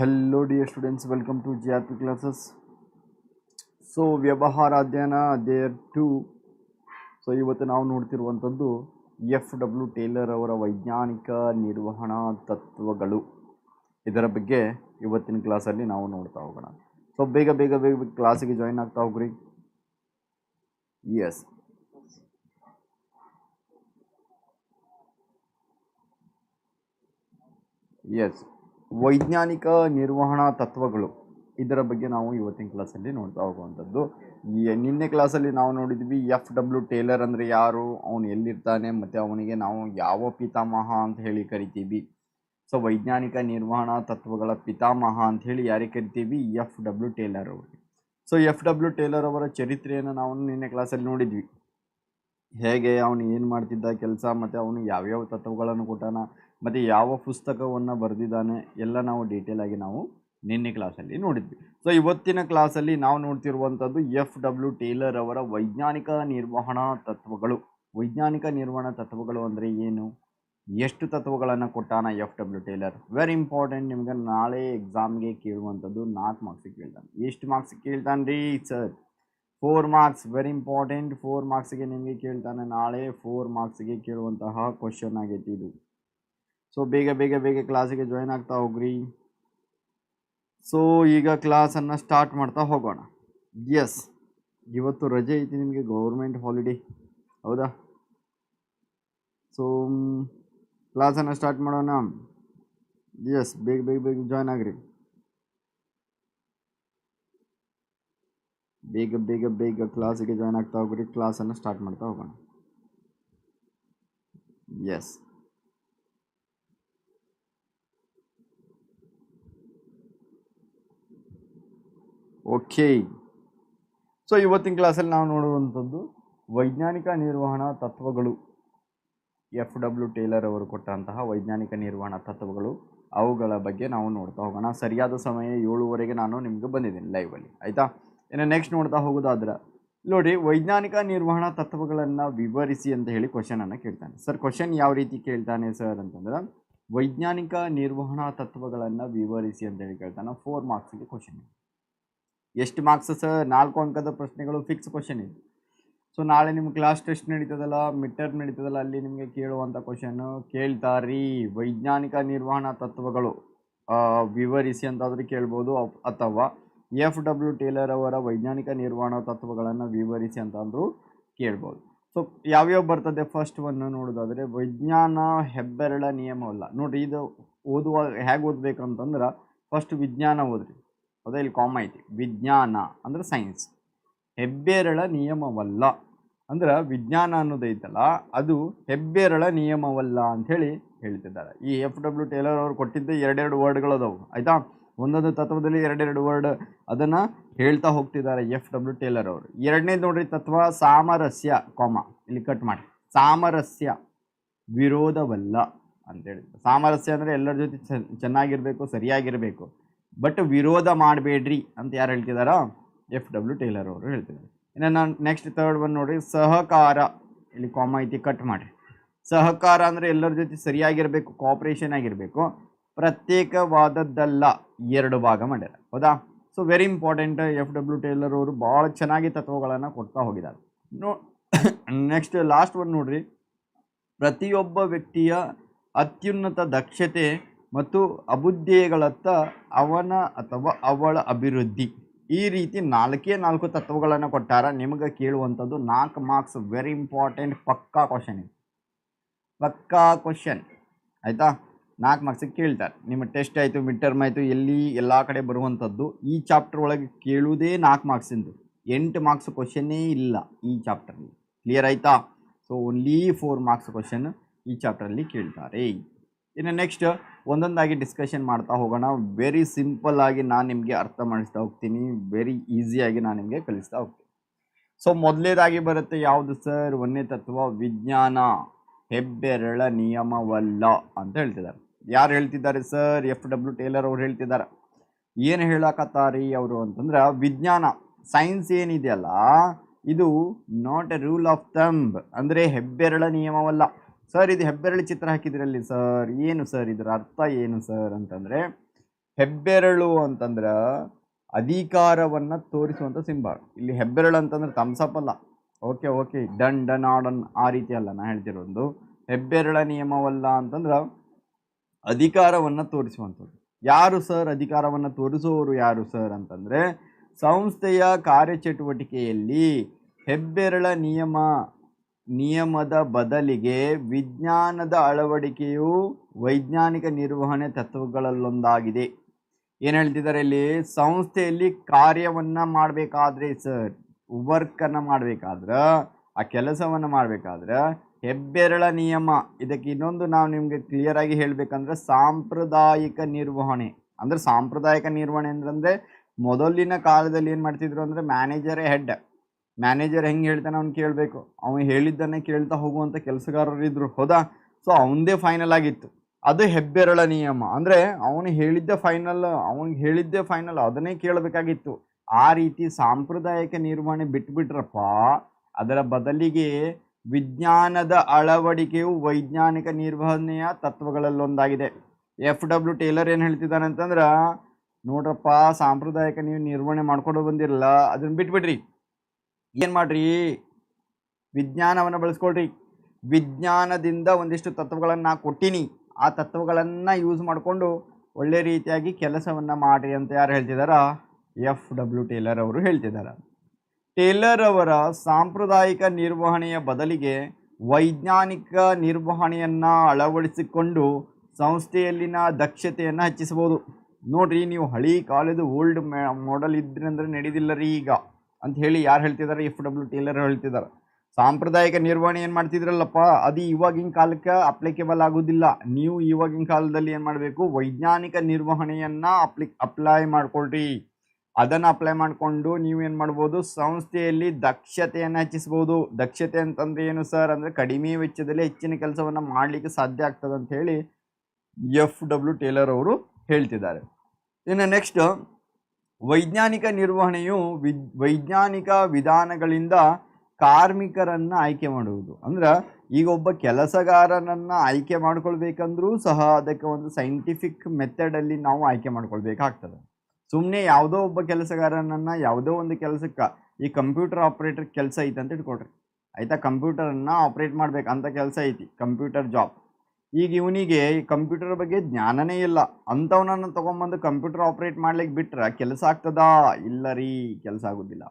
Hello, dear students, welcome to GRP classes so ವ್ಯವಹಾರ ಅಧ್ಯಯನ there to so ಇವತ್ತು ನಾವು ನೋಡ್ತಿರುವಂಥದ್ದು ಎಫ್ ಡಬ್ಲ್ಯೂ ಟೇಲರ್ ಅವರ ವೈಜ್ಞಾನಿಕ ನಿರ್ವಹಣಾ ತತ್ವಗಳು. ಇದರ ಬಗ್ಗೆ ಇವತ್ತಿನ ಕ್ಲಾಸಲ್ಲಿ ನಾವು ನೋಡ್ತಾ ಹೋಗೋಣ. ಸೊ ಬೇಗ ಬೇಗ ಬೇಗ ಕ್ಲಾಸಿಗೆ ಜಾಯಿನ್ ಆಗ್ತಾ ಹೋಗ್ರಿ. ಎಸ್ ಎಸ್ ವೈಜ್ಞಾನಿಕ ನಿರ್ವಹಣಾ ತತ್ವಗಳು. ಇದರ ಬಗ್ಗೆ ನಾವು ಇವತ್ತಿನ ಕ್ಲಾಸಲ್ಲಿ ನೋಡ್ತಾ ಹೋಗುವಂಥದ್ದು. ನಿನ್ನೆ ಕ್ಲಾಸಲ್ಲಿ ನಾವು ನೋಡಿದ್ವಿ ಎಫ್ ಡಬ್ಲ್ಯೂ ಟೇಲರ್ ಅಂದರೆ ಯಾರು? ಅವನು ಎಲ್ಲಿರ್ತಾನೆ? ಮತ್ತು ಅವನಿಗೆ ನಾವು ಯಾವ ಪಿತಾಮಹ ಅಂತ ಹೇಳಿ ಕರಿತೀವಿ. ಸೊ, ವೈಜ್ಞಾನಿಕ ನಿರ್ವಹಣಾ ತತ್ವಗಳ ಪಿತಾಮಹ ಅಂತ ಹೇಳಿ ಯಾರಿಗೆ ಕರಿತೀವಿ? ಎಫ್ ಡಬ್ಲ್ಯೂ ಟೇಲರ್ ಅವರು ಸೊ, ಎಫ್ ಡಬ್ಲ್ಯೂ ಟೇಲರ್ ಅವರ ಚರಿತ್ರೆಯನ್ನು ನಾವು ನಿನ್ನೆ ಕ್ಲಾಸಲ್ಲಿ ನೋಡಿದ್ವಿ. ಹೇಗೆ ಅವನು ಏನು ಮಾಡ್ತಿದ್ದ ಕೆಲಸ, ಮತ್ತು ಅವನು ಯಾವ್ಯಾವ ತತ್ವಗಳನ್ನು ಕೊಟ್ಟಾನ? ಮತ್ತು ಯಾವ ಪುಸ್ತಕವನ್ನು ಬರೆದಿದ್ದಾನೆ ಎಲ್ಲ ನಾವು ಡೀಟೇಲ್ ಆಗಿ ನಾವು ನಿನ್ನೆ ಕ್ಲಾಸಲ್ಲಿ ನೋಡಿದ್ವಿ. ಸೊ ಇವತ್ತಿನ ಕ್ಲಾಸಲ್ಲಿ ನಾವು ನೋಡ್ತಿರುವಂಥದ್ದು ಎಫ್ ಡಬ್ಲ್ಯೂ ಟೇಲರ್ ಅವರ ವೈಜ್ಞಾನಿಕ ನಿರ್ವಹಣಾ ತತ್ವಗಳು. ವೈಜ್ಞಾನಿಕ ನಿರ್ವಹಣಾ ತತ್ವಗಳು ಅಂದರೆ ಏನು? ಎಷ್ಟು ತತ್ವಗಳನ್ನು ಕೊಟ್ಟಾನ F W Taylor very important ನಿಮ್ಗೆ ನಾಳೆ ಎಕ್ಸಾಮ್ಗೆ ಕೇಳುವಂಥದ್ದು ನಾಲ್ಕು ಮಾರ್ಕ್ಸಿಗೆ ಕೇಳ್ತಾನೆ. ಎಷ್ಟು ಮಾರ್ಕ್ಸಿಗೆ ಕೇಳ್ತಾನೆ ರೀ sir four marks very important four ಮಾರ್ಕ್ಸಿಗೆ ನಿಮಗೆ ಕೇಳ್ತಾನೆ ನಾಳೆ. ಫೋರ್ ಮಾರ್ಕ್ಸಿಗೆ ಕೇಳುವಂತಹ ಕ್ವಶನ್ ಆಗೈತಿ ಇದು. ಸೊ ಬೇಗ ಬೇಗ ಬೇಗ ಕ್ಲಾಸಿಗೆ ಜಾಯ್ನ್ ಆಗ್ತಾ ಹೋಗ್ರಿ. ಸೊ ಈಗ ಕ್ಲಾಸನ್ನು ಸ್ಟಾರ್ಟ್ ಮಾಡ್ತಾ ಹೋಗೋಣ. ಎಸ್ ಇವತ್ತು ರಜೆ ಐತಿ ನಿಮಗೆ ಗೌರ್ಮೆಂಟ್ ಹಾಲಿಡೇ ಹೌದಾ? ಸೊ ಕ್ಲಾಸನ್ನು ಸ್ಟಾರ್ಟ್ ಮಾಡೋಣ. ಎಸ್ ಬೇಗ ಬೇಗ ಬೇಗ ಜಾಯ್ನ್ ಆಗ್ರಿ. ಬೇಗ ಬೇಗ ಬೇಗ ಕ್ಲಾಸಿಗೆ ಜಾಯ್ನ್ ಆಗ್ತಾ ಹೋಗ್ರಿ ಕ್ಲಾಸನ್ನು ಸ್ಟಾರ್ಟ್ ಮಾಡ್ತಾ ಹೋಗೋಣ. Yes okay. ಸೊ ಇವತ್ತಿನ ಕ್ಲಾಸಲ್ಲಿ ನಾವು ನೋಡುವಂಥದ್ದು ವೈಜ್ಞಾನಿಕ ನಿರ್ವಹಣಾ ತತ್ವಗಳು. ಎಫ್ ಡಬ್ಲ್ಯೂ ಟೇಲರ್ ಅವರು ಕೊಟ್ಟಂತಹ ವೈಜ್ಞಾನಿಕ ನಿರ್ವಹಣಾ ತತ್ವಗಳು, ಅವುಗಳ ಬಗ್ಗೆ ನಾವು ನೋಡ್ತಾ ಹೋಗೋಣ. ಸರಿಯಾದ ಸಮಯ ಏಳುವರೆಗೆ ನಾನು ನಿಮಗೆ ಬಂದಿದ್ದೀನಿ ಲೈವಲ್ಲಿ ಆಯಿತಾ? ಇನ್ನು ನೆಕ್ಸ್ಟ್ ನೋಡ್ತಾ ಹೋಗೋದಾದ್ರೆ, ನೋಡಿ ವೈಜ್ಞಾನಿಕ ನಿರ್ವಹಣಾ ತತ್ವಗಳನ್ನು ವಿವರಿಸಿ ಅಂತ ಹೇಳಿ ಕ್ವಶನನ್ನು ಕೇಳ್ತಾನೆ. ಸರ್ ಕ್ವಶನ್ ಯಾವ ರೀತಿ ಕೇಳ್ತಾನೆ ಸರ್ ಅಂತಂದ್ರೆ, ವೈಜ್ಞಾನಿಕ ನಿರ್ವಹಣಾ ತತ್ವಗಳನ್ನು ವಿವರಿಸಿ ಅಂತ ಹೇಳಿ ಕೇಳ್ತಾನೆ. ಫೋರ್ ಮಾರ್ಕ್ಸಿಗೆ ಕ್ವಶನ್ ಎಷ್ಟು ಮಾರ್ಕ್ಸ್ ಸರ್ ನಾಲ್ಕು ಅಂಕದ ಪ್ರಶ್ನೆಗಳು ಫಿಕ್ಸ್ ಕ್ವಶನ್ ಇದೆ. ಸೊ ನಾಳೆ ನಿಮ್ಗೆ ಕ್ಲಾಸ್ ಟೆಸ್ಟ್ ನಡೀತದಲ್ಲ ಮಿಡ್ ಟರ್ಮ್ ನಡೀತದಲ್ಲ, ಅಲ್ಲಿ ನಿಮಗೆ ಕೇಳುವಂಥ ಕ್ವಶನ್ ಕೇಳ್ತಾರೀ ವೈಜ್ಞಾನಿಕ ನಿರ್ವಹಣಾ ತತ್ವಗಳು ವಿವರಿಸಿ ಅಂತಾದರೂ ಕೇಳ್ಬೋದು ಅಥವಾ ಎಫ್ ಡಬ್ಲ್ಯೂ ಟೇಲರ್ ಅವರ ವೈಜ್ಞಾನಿಕ ನಿರ್ವಹಣಾ ತತ್ವಗಳನ್ನು ವಿವರಿಸಿ ಅಂತಂದರೂ ಕೇಳ್ಬೋದು. ಸೊ ಯಾವ್ಯಾವ ಬರ್ತದೆ ಫಸ್ಟ್ ಒನ್ ನೋಡೋದಾದರೆ, ವಿಜ್ಞಾನ ಹೆಬ್ಬೆರಳ ನಿಯಮವಲ್ಲ. ನೋಡಿರಿ, ಇದು ಓದುವಾಗ ಹೇಗೆ ಓದಬೇಕಂತಂದ್ರೆ ಫಸ್ಟ್ ವಿಜ್ಞಾನ ಓದ್ರಿ. ಅದೇ ಇಲ್ಲಿ ಕಾಮ ಐತಿ. ವಿಜ್ಞಾನ ಅಂದ್ರೆ ಸೈನ್ಸ್ ಹೆಬ್ಬೆರಳ ನಿಯಮವಲ್ಲ. ಅಂದ್ರೆ ವಿಜ್ಞಾನ ಅನ್ನೋದೈತಲ್ಲ ಅದು ಹೆಬ್ಬೆರಳ ನಿಯಮವಲ್ಲ ಅಂಥೇಳಿ ಹೇಳ್ತಿದ್ದಾರೆ. ಈ ಎಫ್ ಡಬ್ಲ್ಯೂ ಟೇಲರ್ ಅವರು ಕೊಟ್ಟಿದ್ದ ಎರಡೆರಡು ವರ್ಡ್ಗಳು ಅದಾವು. ಆಯಿತಾ? ಒಂದೊಂದು ತತ್ವದಲ್ಲಿ ಎರಡೆರಡು ವರ್ಡ್ ಅದನ್ನು ಹೇಳ್ತಾ ಹೋಗ್ತಿದ್ದಾರೆ ಎಫ್ ಡಬ್ಲ್ಯೂ ಟೇಲರ್ ಅವರು. ಎರಡನೇದು ನೋಡ್ರಿ ತತ್ವ ಸಾಮರಸ್ಯ ಕಾಮ ಇಲ್ಲಿ ಕಟ್ ಮಾಡಿ. ಸಾಮರಸ್ಯ, ವಿರೋಧವಲ್ಲ ಅಂತೇಳಿ ಸಾಮರಸ್ಯ ಅಂದರೆ ಎಲ್ಲರ ಜೊತೆ ಚೆನ್ನ- ಚೆನ್ನಾಗಿರಬೇಕು, ಸರಿಯಾಗಿರಬೇಕು. ಬಟ್ ವಿರೋಧ ಮಾಡಬೇಡ್ರಿ ಅಂತ ಯಾರು ಹೇಳ್ತಿದಾರ? ಎಫ್ ಡಬ್ಲ್ಯೂ ಟೇಲರ್ ಅವರು ಹೇಳ್ತಿದ್ದಾರೆ ಇನ್ನು ನಾನು ನೆಕ್ಸ್ಟ್ ಥರ್ಡ್ ಒನ್ ನೋಡಿ ಸಹಕಾರ. ಇಲ್ಲಿ ಕಾಮ ಐತಿ ಕಟ್ ಮಾಡಿರಿ. ಸಹಕಾರ ಅಂದರೆ ಎಲ್ಲರ ಜೊತೆ ಸರಿಯಾಗಿರಬೇಕು ಕೋಆಪ್ರೇಷನ್ ಆಗಿರಬೇಕು, ಪ್ರತ್ಯೇಕವಾದದ್ದಲ್ಲ, ಎರಡು ಭಾಗ ಮಾಡ್ಯಾರ. ಹೌದಾ? So very important F W Taylor ಅವರು ಭಾಳ ಚೆನ್ನಾಗಿ ತತ್ವಗಳನ್ನು ಕೊಡ್ತಾ ಹೋಗಿದ್ದಾರೆ ನೋ ನೆಕ್ಸ್ಟ್ ಲಾಸ್ಟ್ ಒಂದು ನೋಡಿರಿ. ಪ್ರತಿಯೊಬ್ಬ ವ್ಯಕ್ತಿಯ ಅತ್ಯುನ್ನತ ದಕ್ಷತೆ ಮತ್ತು ಅಬುದ್ಧಿಗಳತ್ತ ಅವನ ಅಥವಾ ಅವಳ ಅಭಿವೃದ್ಧಿ. ಈ ರೀತಿ ನಾಲ್ಕೇ ನಾಲ್ಕು ತತ್ವಗಳನ್ನು ಕೊಟ್ಟಾರ. ನಿಮಗೆ ಕೇಳುವಂಥದ್ದು ನಾಲ್ಕು ಮಾರ್ಕ್ಸ್ ವೆರಿ ಇಂಪಾರ್ಟೆಂಟ್ ಪಕ್ಕಾ ಕ್ವಶನ್ ಇದು. ಪಕ್ಕಾ ಕ್ವಶನ್ ಆಯಿತಾ? ನಾಲ್ಕು ಮಾರ್ಕ್ಸಿಗೆ ಕೇಳ್ತಾರೆ. ನಿಮ್ಮ ಟೆಸ್ಟ್ ಆಯಿತು ಮಿಡ್ ಟರ್ಮ್ ಆಯಿತು, ಎಲ್ಲಿ ಎಲ್ಲ ಕಡೆ ಬರುವಂಥದ್ದು. ಈ ಚಾಪ್ಟರ್ ಒಳಗೆ ಕೇಳುವುದೇ ನಾಲ್ಕು ಮಾರ್ಕ್ಸಿಂದು ಎಂಟು ಮಾರ್ಕ್ಸ್ ಕ್ವಶನ್ನೇ ಇಲ್ಲ ಈ ಚಾಪ್ಟರ್ಲಿ ಕ್ಲಿಯರ್ ಆಯಿತಾ? So only four marks question ಈ ಚಾಪ್ಟರಲ್ಲಿ ಕೇಳ್ತಾರೆ. ಇನ್ನು ನೆಕ್ಸ್ಟ್ ಒಂದೊಂದಾಗಿ ಡಿಸ್ಕಷನ್ ಮಾಡ್ತಾ ಹೋಗೋಣ. ವೆರಿ ಸಿಂಪಲ್ ಆಗಿ ನಾನು ನಿಮಗೆ ಅರ್ಥ ಮಾಡಿಸ್ತಾ ಹೋಗ್ತೀನಿ. ವೆರಿ ಈಸಿಯಾಗಿ ನಾನು ನಿಮಗೆ ಕಲಿಸ್ತಾ ಹೋಗ್ತೀನಿ. ಸೊ ಮೊದಲೇದಾಗಿ ಬರುತ್ತೆ ಯಾವುದು ಸರ್ ಒಂದನೇ ತತ್ವ ವಿಜ್ಞಾನ. ಹೆಬ್ಬೆರಳ ನಿಯಮವಲ್ಲ ಅಂತ ಹೇಳ್ತಿದ್ದಾರೆ. ಯಾರು ಹೇಳ್ತಿದ್ದಾರೆ ಸರ್ ಎಫ್ ಡಬ್ಲ್ಯೂ ಟೇಲರ್ ಅವ್ರು ಹೇಳ್ತಿದ್ದಾರೆ. ಏನು ಹೇಳಕತ್ತಾರಿ ಅವರು ಅಂತಂದ್ರೆ ವಿಜ್ಞಾನ ಸೈನ್ಸ್ ಏನಿದೆಯಲ್ಲ ಇದು not a rule of thumb ಅಂದರೆ ಹೆಬ್ಬೆರಳ ನಿಯಮವಲ್ಲ. ಸರ್ ಇದು ಹೆಬ್ಬೆರಳು ಚಿತ್ರ ಹಾಕಿದ್ರಲ್ಲಿ ಸರ್ ಏನು ಸರ್ ಇದರ ಅರ್ಥ ಏನು ಸರ್ ಅಂತಂದರೆ, ಹೆಬ್ಬೆರಳು ಅಂತಂದ್ರೆ ಅಧಿಕಾರವನ್ನ ತೋರಿಸುವಂತ ಸಿಂಬಲ್ ಇಲ್ಲಿ ಹೆಬ್ಬೆರಳು ಅಂತಂದ್ರೆ ಥಮ್ಸಪ್ ಅಲ್ಲ. ಓಕೆ ಓಕೆ ಡನ್ ಡನ್ ಆಡನ್ ಆ ರೀತಿ ಅಲ್ಲ ನಾ ಹೇಳ್ತಿರೋದು. ಹೆಬ್ಬೆರಳ ನಿಯಮವಲ್ಲ ಅಂತಂದ್ರೆ ಅಧಿಕಾರವನ್ನ ತೋರಿಸುವಂಥದ್ದು. ಯಾರು ಸರ್ ಅಧಿಕಾರವನ್ನ ತೋರಿಸುವವರು ಯಾರು ಸರ್ ಅಂತಂದ್ರೆ, ಸಂಸ್ಥೆಯ ಕಾರ್ಯಚಟುವಟಿಕೆಯಲ್ಲಿ ಹೆಬ್ಬೆರಳ ನಿಯಮ ನಿಯಮದ ಬದಲಿಗೆ ವಿಜ್ಞಾನದ ಅಳವಡಿಕೆಯು ವೈಜ್ಞಾನಿಕ ನಿರ್ವಹಣೆ ತತ್ವಗಳಲ್ಲೊಂದಾಗಿದೆ. ಏನು ಹೇಳ್ತಿದ್ದಾರೆ ಇಲ್ಲಿ? ಸಂಸ್ಥೆಯಲ್ಲಿ ಕಾರ್ಯವನ್ನು ಮಾಡಬೇಕಾದ್ರೆ ಸರ್, ವರ್ಕನ್ನು ಮಾಡಬೇಕಾದ್ರೆ, ಆ ಕೆಲಸವನ್ನು ಮಾಡಬೇಕಾದ್ರೆ ಹೆಬ್ಬೆರಳ ನಿಯಮ. ಇದಕ್ಕೆ ಇನ್ನೊಂದು ನಾವು ನಿಮಗೆ ಕ್ಲಿಯರ್ ಆಗಿ ಹೇಳಬೇಕಂದ್ರೆ ಸಾಂಪ್ರದಾಯಿಕ ನಿರ್ವಹಣೆ. ಅಂದರೆ ಸಾಂಪ್ರದಾಯಿಕ ನಿರ್ವಹಣೆ ಅಂದ್ರೆ ಮೊದಲಿನ ಕಾಲದಲ್ಲಿ ಏನು ಮಾಡ್ತಿದ್ರು ಅಂದರೆ ಮ್ಯಾನೇಜರೇ ಹೆಡ್ ಮ್ಯಾನೇಜರ್ ಹೆಂಗೆ ಹೇಳ್ತಾನೆ ಅವ್ನು ಕೇಳಬೇಕು. ಅವನು ಹೇಳಿದ್ದನ್ನೇ ಕೇಳ್ತಾ ಹೋಗುವಂಥ ಕೆಲಸಗಾರರು ಇದ್ರು, ಹೌದಾ? ಸೊ ಅವನದೇ ಫೈನಲ್ ಆಗಿತ್ತು. ಅದು ಹೆಬ್ಬೆರಳ ನಿಯಮ. ಅಂದರೆ, ಅವನು ಹೇಳಿದ್ದೆ ಫೈನಲ್ ಅವನಿಗೆ ಹೇಳಿದ್ದೆ ಫೈನಲ್ ಅದನ್ನೇ ಕೇಳಬೇಕಾಗಿತ್ತು. ಆ ರೀತಿ ಸಾಂಪ್ರದಾಯಿಕ ನಿರ್ವಹಣೆ ಬಿಟ್ಬಿಟ್ರಪ್ಪ, ಅದರ ಬದಲಿಗೆ ವಿಜ್ಞಾನದ ಅಳವಡಿಕೆಯು ವೈಜ್ಞಾನಿಕ ನಿರ್ವಹಣೆಯ ತತ್ವಗಳಲ್ಲೊಂದಾಗಿದೆ. ಎಫ್ ಡಬ್ಲ್ಯೂ ಟೇಲರ್ ಏನು ಹೇಳ್ತಿದ್ದಾನೆ ಅಂತಂದ್ರೆ, ನೋಡ್ರಪ್ಪ, ಸಾಂಪ್ರದಾಯಿಕ ನೀವು ನಿರ್ವಹಣೆ ಮಾಡ್ಕೊಂಡು ಬಂದಿರಲ್ಲ, ಅದನ್ನು ಬಿಟ್ಬಿಡ್ರಿ. ಏನು ಮಾಡ್ರಿ? ವಿಜ್ಞಾನವನ್ನು ಬಳಸ್ಕೊಳ್ರಿ. ವಿಜ್ಞಾನದಿಂದ ಒಂದಿಷ್ಟು ತತ್ವಗಳನ್ನು ನಾ ಕೊಟ್ಟಿನಿ. ಆ ತತ್ವಗಳನ್ನು ಯೂಸ್ ಮಾಡಿಕೊಂಡು ಒಳ್ಳೆ ರೀತಿಯಾಗಿ ಕೆಲಸವನ್ನು ಮಾಡಿರಿ ಅಂತ ಯಾರು ಹೇಳ್ತಿದಾರ? ಎಫ್ ಡಬ್ಲ್ಯೂ ಟೇಲರ್ ಅವರು ಹೇಳ್ತಿದ್ದಾರೆ ಟೇಲರ್ ಅವರ ಸಾಂಪ್ರದಾಯಿಕ ನಿರ್ವಹಣೆಯ ಬದಲಿಗೆ ವೈಜ್ಞಾನಿಕ ನಿರ್ವಹಣೆಯನ್ನು ಅಳವಡಿಸಿಕೊಂಡು ಸಂಸ್ಥೆಯಲ್ಲಿನ ದಕ್ಷತೆಯನ್ನು ಹೆಚ್ಚಿಸಬಹುದು. ನೋಡ್ರಿ, ನೀವು ಹಳಿ ಕಾಲದ ಓಲ್ಡ್ ಮಾಡೆಲ್ ಇದ್ರಿ ಅಂದ್ರೆ ನಡೀದಿಲ್ಲ ರೀ ಈಗ. ಅಂತ ಹೇಳಿ ಯಾರು ಹೇಳ್ತಿದ್ದಾರೆ? ಎಫ್ ಡಬ್ಲ್ಯೂ ಟೇಲರ್ ಹೇಳ್ತಿದ್ದಾರೆ. ಸಾಂಪ್ರದಾಯಿಕ ನಿರ್ವಹಣೆ ಏನು ಮಾಡ್ತಿದ್ರಲ್ಲಪ್ಪ? ಅದು ಇವಾಗಿನ ಕಾಲಕ್ಕೆ ಅಪ್ಲಿಕೇಬಲ್ ಆಗೋದಿಲ್ಲ. ನೀವು ಇವಾಗಿನ ಕಾಲದಲ್ಲಿ ಏನು ಮಾಡಬೇಕು? ವೈಜ್ಞಾನಿಕ ನಿರ್ವಹಣೆಯನ್ನು ಅಪ್ಲಿ ಅಪ್ಲೈ ಮಾಡ್ಕೊಳ್ರಿ. ಅದನ್ನು ಅಪ್ಲೈ ಮಾಡಿಕೊಂಡು ನೀವು ಏನು ಮಾಡ್ಬೋದು? ಸಂಸ್ಥೆಯಲ್ಲಿ ದಕ್ಷತೆಯನ್ನು ಹೆಚ್ಚಿಸ್ಬೋದು. ದಕ್ಷತೆ ಅಂತಂದ್ರೆ ಏನು ಸರ್? ಅಂದರೆ ಕಡಿಮೆ ವೆಚ್ಚದಲ್ಲಿ ಹೆಚ್ಚಿನ ಕೆಲಸವನ್ನು ಮಾಡಲಿಕ್ಕೆ ಸಾಧ್ಯ ಆಗ್ತದೆ ಅಂತ ಹೇಳಿ ಎಫ್ ಡಬ್ಲ್ಯೂ ಟೇಲರ್ ಅವರು ಹೇಳ್ತಿದ್ದಾರೆ. ಇನ್ನು ನೆಕ್ಸ್ಟ್ ವೈಜ್ಞಾನಿಕ ನಿರ್ವಹಣೆಯು ವೈಜ್ಞಾನಿಕ ವಿಧಾನಗಳಿಂದ ಕಾರ್ಮಿಕರನ್ನು ಆಯ್ಕೆ ಮಾಡುವುದು. ಅಂದ್ರೆ ಈಗ ಒಬ್ಬ ಕೆಲಸಗಾರನನ್ನು ಆಯ್ಕೆ ಮಾಡ್ಕೊಳ್ಬೇಕಂದ್ರೂ ಸಹ ಅದಕ್ಕೆ ಒಂದು ಸೈಂಟಿಫಿಕ್ ಮೆಥಡಲ್ಲಿ ನಾವು ಆಯ್ಕೆ ಮಾಡ್ಕೊಳ್ಬೇಕಾಗ್ತದೆ. ಸುಮ್ಮನೆ ಯಾವುದೋ ಒಬ್ಬ ಕೆಲಸಗಾರನನ್ನು ಯಾವುದೋ ಒಂದು ಕೆಲಸಕ್ಕೆ, ಈ ಕಂಪ್ಯೂಟರ್ ಆಪ್ರೇಟರ್ ಕೆಲಸ ಐತೆ ಅಂತ ಇಟ್ಕೊಳ್ರಿ. ಆಯಿತಾ? ಕಂಪ್ಯೂಟರನ್ನು ಆಪ್ರೇಟ್ ಅಂತ ಕೆಲಸ ಐತಿ. ಕಂಪ್ಯೂಟರ್ ಜಾಬ್ ಈಗ ಇವನಿಗೆ ಈ ಕಂಪ್ಯೂಟರ್ ಬಗ್ಗೆ ಜ್ಞಾನನೇ ಇಲ್ಲ. ಅಂಥವನನ್ನು ತೊಗೊಂಬಂದು ಕಂಪ್ಯೂಟರ್ ಆಪ್ರೇಟ್ ಮಾಡ್ಲಿಕ್ಕೆ ಬಿಟ್ರೆ ಕೆಲಸ ಆಗ್ತದಾ? ಇಲ್ಲ ರೀ, ಕೆಲಸ ಆಗೋದಿಲ್ಲ.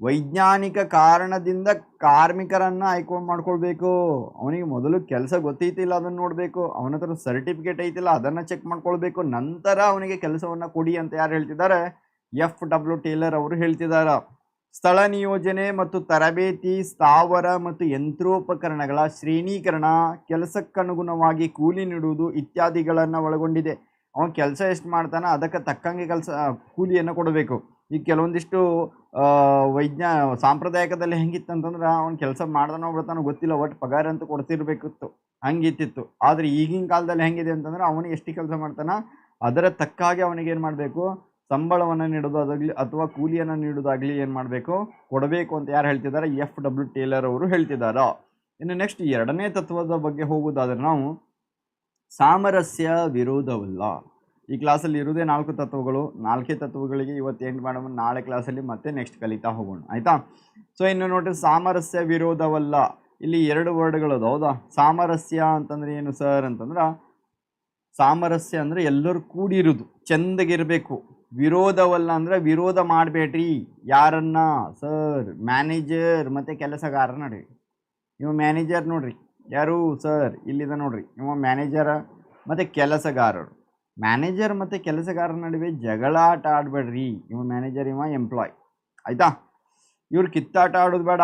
ವೈಜ್ಞಾನಿಕ ಕಾರಣದಿಂದ ಕಾರ್ಮಿಕರನ್ನು ಆಯ್ಕೆ ಮಾಡ್ಕೊಳ್ಬೇಕು. ಅವನಿಗೆ ಮೊದಲು ಕೆಲಸ ಗೊತ್ತೈತಿಲ್ಲ ಅದನ್ನು ನೋಡಬೇಕು. ಅವನ ಹತ್ರ ಸರ್ಟಿಫಿಕೇಟ್ ಐತಿಲ್ಲ, ಅದನ್ನು ಚೆಕ್ ಮಾಡ್ಕೊಳ್ಬೇಕು. ನಂತರ ಅವನಿಗೆ ಕೆಲಸವನ್ನು ಕೊಡಿ ಅಂತ ಯಾರು ಹೇಳ್ತಿದ್ದಾರೆ? ಎಫ್ ಡಬ್ಲ್ಯೂ ಟೇಲರ್ ಅವರು ಹೇಳ್ತಿದ್ದಾರೆ ಸ್ಥಳ ನಿಯೋಜನೆ ಮತ್ತು ತರಬೇತಿ, ಸ್ಥಾವರ ಮತ್ತು ಯಂತ್ರೋಪಕರಣಗಳ ಶ್ರೇಣೀಕರಣ, ಕೆಲಸಕ್ಕನುಗುಣವಾಗಿ ಕೂಲಿ ನೀಡುವುದು ಇತ್ಯಾದಿಗಳನ್ನು ಒಳಗೊಂಡಿದೆ. ಅವನು ಕೆಲಸ ಎಷ್ಟು ಮಾಡ್ತಾನೆ ಅದಕ್ಕೆ ತಕ್ಕಂಗೆ ಕೆಲಸ ಕೂಲಿಯನ್ನು ಕೊಡಬೇಕು. ಈಗ ಕೆಲವೊಂದಿಷ್ಟು ವೈಜ್ಞಾ, ಸಾಂಪ್ರದಾಯಿಕದಲ್ಲಿ ಹೆಂಗಿತ್ತಂತಂದ್ರೆ ಅವ್ನು ಕೆಲಸ ಮಾಡ್ದಾನೋ ಬಿಡ್ತಾನೋ ಗೊತ್ತಿಲ್ಲ ಒಟ್ಟು ಪಗಾರ ಅಂತ ಕೊಡ್ತಿರ್ಬೇಕಿತ್ತು. ಹಂಗಿತ್ತಿತ್ತು. ಆದರೆ ಈಗಿನ ಕಾಲದಲ್ಲಿ ಹೆಂಗಿದೆ ಅಂತಂದ್ರೆ ಅವನು ಎಷ್ಟು ಕೆಲಸ ಮಾಡ್ತಾನೆ ಅದರ ತಕ್ಕಾಗಿ ಅವನಿಗೆ ಏನು ಮಾಡಬೇಕು? ಸಂಬಳವನ್ನು ನೀಡೋದಾಗಲಿ ಅಥವಾ ಕೂಲಿಯನ್ನು ನೀಡೋದಾಗಲಿ ಏನು ಮಾಡಬೇಕು? ಕೊಡಬೇಕು ಅಂತ ಯಾರು ಹೇಳ್ತಿದ್ದಾರೆ ಎಫ್ ಡಬ್ಲ್ಯೂ ಟೇಲರ್ ಅವರು ಹೇಳ್ತಿದ್ದಾರೆ ಇನ್ನು ನೆಕ್ಸ್ಟ್ ಎರಡನೇ ತತ್ವದ ಬಗ್ಗೆ ಹೋಗೋದಾದರೆ ನಾವು ಸಾಮರಸ್ಯ ವಿರೋಧವಲ್ಲ. ಈ ಕ್ಲಾಸಲ್ಲಿ ಇರುವುದೇ ನಾಲ್ಕು ತತ್ವಗಳು. ನಾಲ್ಕೇ ತತ್ವಗಳಿಗೆ ಇವತ್ತು ಏನು ಮಾಡೋಣ, ನಾಳೆ ಕ್ಲಾಸಲ್ಲಿ ಮತ್ತೆ ನೆಕ್ಸ್ಟ್ ಕಲಿತಾ ಹೋಗೋಣ. ಆಯಿತಾ? ಸೊ ಇನ್ನು ನೋಡಿ ಸಾಮರಸ್ಯ ವಿರೋಧವಲ್ಲ. ಇಲ್ಲಿ ಎರಡು ವರ್ಡ್ಗಳು ಹೌದಾ? ಸಾಮರಸ್ಯ ಅಂತಂದರೆ ಏನು ಸರ್ ಅಂತಂದ್ರೆ? ಸಾಮರಸ್ಯ ಅಂದರೆ ಎಲ್ಲರೂ ಕೂಡಿರೋದು, ಚೆಂದಗಿರಬೇಕು. ವಿರೋಧವಲ್ಲ ಅಂದರೆ ವಿರೋಧ ಮಾಡಬೇಡ್ರಿ. ಯಾರನ್ನ? ಸರ್, ಮ್ಯಾನೇಜರ್ ಮತ್ತು ಕೆಲಸಗಾರ ನಡುವೆ ಇವ ಮ್ಯಾನೇಜರ್ ನೋಡ್ರಿ. ಯಾರು? ಸರ್, ಇಲ್ಲಿದೆ ನೋಡ್ರಿ. ಇವ ಮ್ಯಾನೇಜರ ಮತ್ತು ಕೆಲಸಗಾರರು. ಮ್ಯಾನೇಜರ್ ಮತ್ತು ಕೆಲಸಗಾರರ ನಡುವೆ ಜಗಳಾಟ ಆಡಬೇಡ್ರಿ. ಇವ ಮ್ಯಾನೇಜರ್, ಇವ ಎಂಪ್ಲಾಯ್. ಆಯಿತಾ? ಇವ್ರು ಕಿತ್ತಾಟ ಆಡೋದು ಬೇಡ.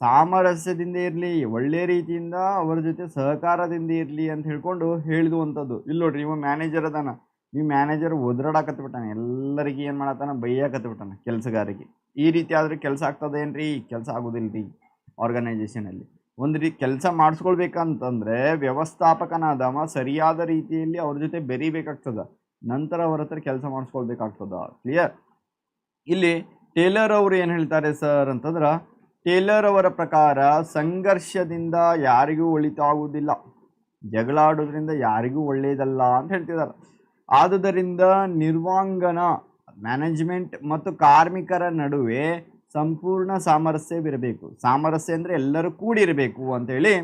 ಸಾಮರಸ್ಯದಿಂದ ಇರಲಿ, ಒಳ್ಳೆ ರೀತಿಯಿಂದ ಅವರ ಜೊತೆ ಸಹಕಾರದಿಂದ ಇರಲಿ ಅಂತ ಹೇಳ್ಕೊಂಡು ಹೇಳಿದುವಂಥದ್ದು ಇಲ್ಲಿ ನೋಡ್ರಿ, ಇವ ಮ್ಯಾನೇಜರ್ ಅದಾನ. ಈ ಮ್ಯಾನೇಜರ್ ಒದ್ರಾಡಕತ್ಬಿಟ್ಟಾನೆ. ಎಲ್ಲರಿಗೆ ಏನು ಮಾಡತ್ತಾನ? ಬೈಯಾಕತ್ಬಿಟ್ಟಾನೆ ಕೆಲಸಗಾರಿಗೆ. ಈ ರೀತಿ ಆದರೆ ಕೆಲಸ ಆಗ್ತದೇನ್ರಿ? ಕೆಲಸ ಆಗೋದಿಲ್ಲ ರೀ ಆರ್ಗನೈಜೇಷನಲ್ಲಿ ಒಂದು ರೀತಿ ಕೆಲಸ ಮಾಡಿಸ್ಕೊಳ್ಬೇಕಂತಂದ್ರೆ ವ್ಯವಸ್ಥಾಪಕನಾದವ ಸರಿಯಾದ ರೀತಿಯಲ್ಲಿ ಅವ್ರ ಜೊತೆ ಬೆರಿಬೇಕಾಗ್ತದ. ನಂತರ ಅವ್ರ ಹತ್ರ ಕೆಲಸ ಮಾಡಿಸ್ಕೊಳ್ಬೇಕಾಗ್ತದ. ಕ್ಲಿಯರ್ ಇಲ್ಲಿ ಟೇಲರ್ ಅವರು ಏನು ಹೇಳ್ತಾರೆ ಸರ್ ಅಂತಂದ್ರೆ, ಟೇಲರ್ ಅವರ ಪ್ರಕಾರ ಸಂಘರ್ಷದಿಂದ ಯಾರಿಗೂ ಒಳಿತಾಗುವುದಿಲ್ಲ. ಜಗಳಾಡೋದ್ರಿಂದ ಯಾರಿಗೂ ಒಳ್ಳೆಯದಲ್ಲ ಅಂತ ಹೇಳ್ತಿದ್ದಾರೆ ಆದುದರಿಂದ ನಿರ್ವಾಂಗನ ಮ್ಯಾನೇಜ್ಮೆಂಟ್ ಮತ್ತು ಕಾರ್ಮಿಕರ ನಡುವೆ ಸಂಪೂರ್ಣ ಸಾಮರಸ್ಯವಿರಬೇಕು ಸಾಮರಸ್ಯ ಅಂದರೆ ಎಲ್ಲರೂ ಕೂಡಿರಬೇಕು ಅಂತೇಳಿ